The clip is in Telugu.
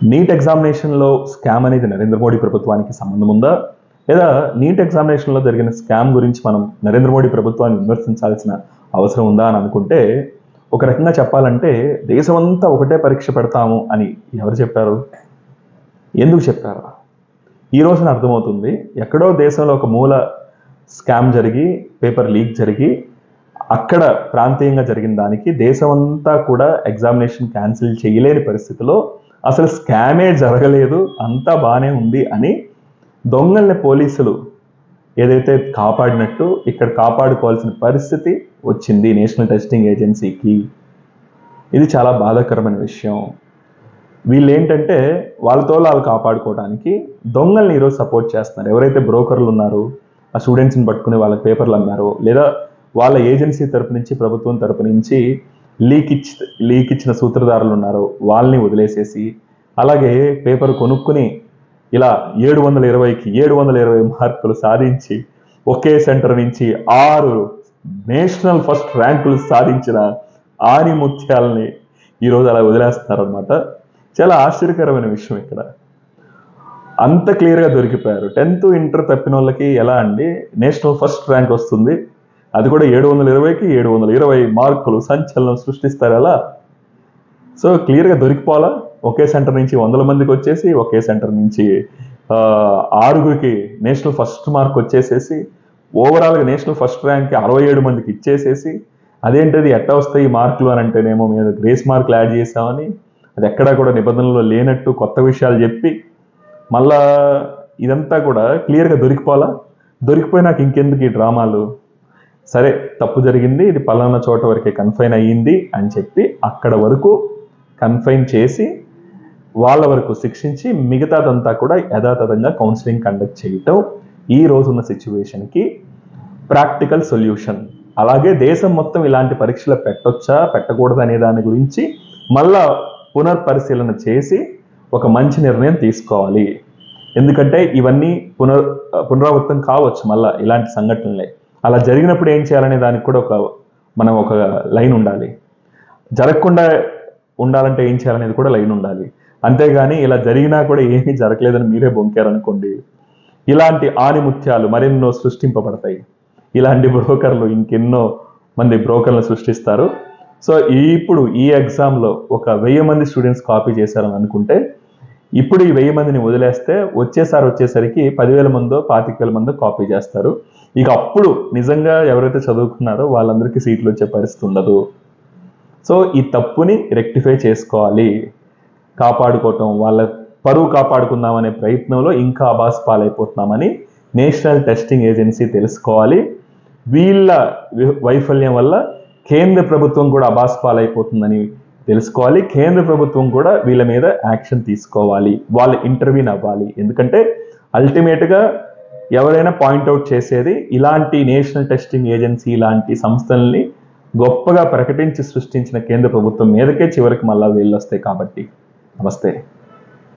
నీట్ ఎగ్జామినేషన్లో స్కామ్ అనేది నరేంద్ర మోడీ ప్రభుత్వానికి సంబంధం ఉందా? లేదా నీట్ ఎగ్జామినేషన్లో జరిగిన స్కామ్ గురించి మనం నరేంద్ర మోడీ ప్రభుత్వాన్ని విమర్శించాల్సిన అవసరం ఉందా అని అనుకుంటే ఒక రకంగా చెప్పాలంటే దేశమంతా ఒకటే పరీక్ష పెడతాము అని ఎవరు చెప్పారు? ఎందుకు చెప్పారు? ఈ రోజున అర్థమవుతుంది ఎక్కడో దేశంలో ఒక మూల స్కామ్ జరిగి పేపర్ లీక్ జరిగి అక్కడ ప్రాంతీయంగా జరిగిన దానికి దేశమంతా కూడా ఎగ్జామినేషన్ క్యాన్సిల్ చేయలేని పరిస్థితిలో అసలు స్కామే జరగలేదు అంతా బాగానే ఉంది అని దొంగల్ని పోలీసులు ఏదైతే కాపాడినట్టు ఇక్కడ కాపాడుకోవాల్సిన పరిస్థితి వచ్చింది నేషనల్ టెస్టింగ్ ఏజెన్సీకి. ఇది చాలా బాధాకరమైన విషయం. వీళ్ళు ఏంటంటే వాళ్ళతో వాళ్ళు కాపాడుకోవడానికి దొంగల్ని ఈరోజు సపోర్ట్ చేస్తున్నారు. ఎవరైతే బ్రోకర్లు ఉన్నారో ఆ స్టూడెంట్స్ని పట్టుకుని వాళ్ళకి పేపర్లు అమ్మారో లేదా వాళ్ళ ఏజెన్సీ తరపు నుంచి ప్రభుత్వం తరపు నుంచి లీక్ ఇచ్చి లీక్ ఇచ్చిన సూత్రధారులు ఉన్నారు. వాళ్ళని వదిలేసేసి అలాగే పేపర్ కొనుక్కుని ఇలా ఏడు వందల ఇరవైకి ఏడు వందల ఇరవై మార్కులు సాధించి ఒకే సెంటర్ నుంచి ఆరు నేషనల్ ఫస్ట్ ర్యాంకులు సాధించిన ఆనిముత్యాలని ఈరోజు అలా వదిలేస్తున్నారనమాట చాలా ఆశ్చర్యకరమైన విషయం ఇక్కడ. అంత క్లియర్గా దొరికిపోయారు. టెన్త్ ఇంటర్ తప్పిన వాళ్ళకి ఎలా అండి? నేషనల్ ఫస్ట్ ర్యాంక్ వస్తుంది. అది కూడా ఏడు వందల ఇరవైకి ఏడు వందల ఇరవై మార్కులు సంచలనం సృష్టిస్తారు అలా సో క్లియర్గా దొరికిపోవాలా? ఒకే సెంటర్ నుంచి వందల మందికి వచ్చేసి ఒకే సెంటర్ నుంచి ఆరుగురికి నేషనల్ ఫస్ట్ మార్క్ వచ్చేసేసి ఓవరాల్గా నేషనల్ ఫస్ట్ ర్యాంక్కి అరవై ఏడు మందికి ఇచ్చేసేసి అదేంటది ఎట్ట వస్తాయి ఈ మార్కులు అని అంటేనేమో మేము గ్రేస్ మార్కులు యాడ్ చేసామని అది ఎక్కడా కూడా నిబంధనలో లేనట్టు కొత్త విషయాలు చెప్పి మళ్ళా ఇదంతా కూడా క్లియర్గా దొరికిపోవాలా? దొరికిపోయి నాకు ఇంకెందుకు ఈ డ్రామాలు? సరే తప్పు జరిగింది ఇది పలానా చోట వరకే కన్ఫైన్ అయ్యింది అని చెప్పి అక్కడ వరకు కన్ఫైన్ చేసి వాళ్ళ వరకు శిక్షించి మిగతాదంతా కూడా యథాతథంగా కౌన్సిలింగ్ కండక్ట్ చేయటం ఈ రోజున్న సిచ్యువేషన్కి ప్రాక్టికల్ సొల్యూషన్ అలాగే దేశం మొత్తం ఇలాంటి పరీక్షలు పెట్టొచ్చా పెట్టకూడదు అనే దాని గురించి మళ్ళా పునర్పరిశీలన చేసి ఒక మంచి నిర్ణయం తీసుకోవాలి. ఎందుకంటే ఇవన్నీ పునర్ పునరావృతం కావచ్చు మళ్ళా ఇలాంటి సంఘటనలే. అలా జరిగినప్పుడు ఏం చేయాలనే దానికి కూడా ఒక మనం ఒక లైన్ ఉండాలి. జరగకుండా ఉండాలంటే ఏం చేయాలనేది కూడా లైన్ ఉండాలి. అంతేగాని ఇలా జరిగినా కూడా ఏమీ జరగలేదని మీరే బొంకారనుకోండి. ఇలాంటి ఆనిముత్యాలు మరెన్నో సృష్టింపబడతాయి. ఇలాంటి బ్రోకర్లు ఇంకెన్నో మంది బ్రోకర్లను సృష్టిస్తారు. సో ఇప్పుడు ఈ ఎగ్జామ్లో ఒక వెయ్యి మంది స్టూడెంట్స్ కాపీ చేశారని అనుకుంటే ఇప్పుడు ఈ వెయ్యి మందిని వదిలేస్తే వచ్చేసారి వచ్చేసరికి పదివేల మందో పాతిక వేల మందో కాపీ చేస్తారు. ఇక అప్పుడు నిజంగా ఎవరైతే చదువుకున్నారో వాళ్ళందరికీ సీట్లు వచ్చే పరిస్థితి ఉండదు. సో ఈ తప్పుని రెక్టిఫై చేసుకోవాలి. కాపాడుకోవటం వాళ్ళ పరువు కాపాడుకుందామనే ప్రయత్నంలో ఇంకా అబాస్ పాలైపోతున్నామని నేషనల్ టెస్టింగ్ ఏజెన్సీ తెలుసుకోవాలి. వీళ్ళ వైఫల్యం వల్ల కేంద్ర ప్రభుత్వం కూడా అబాస్ పాలైపోతుందని తెలుసుకోవాలి. కేంద్ర ప్రభుత్వం కూడా వీళ్ళ మీద యాక్షన్ తీసుకోవాలి. వాళ్ళు ఇంటర్వ్యూన్ అవ్వాలి. ఎందుకంటే అల్టిమేట్గా ఎవరైనా పాయింట్అవుట్ చేసేది ఇలాంటి నేషనల్ టెస్టింగ్ ఏజెన్సీ ఇలాంటి సంస్థల్ని గొప్పగా ప్రకటించి సృష్టించిన కేంద్ర ప్రభుత్వం మీదకే చివరికి మళ్ళా వీళ్ళు వస్తాయి కాబట్టి. నమస్తే.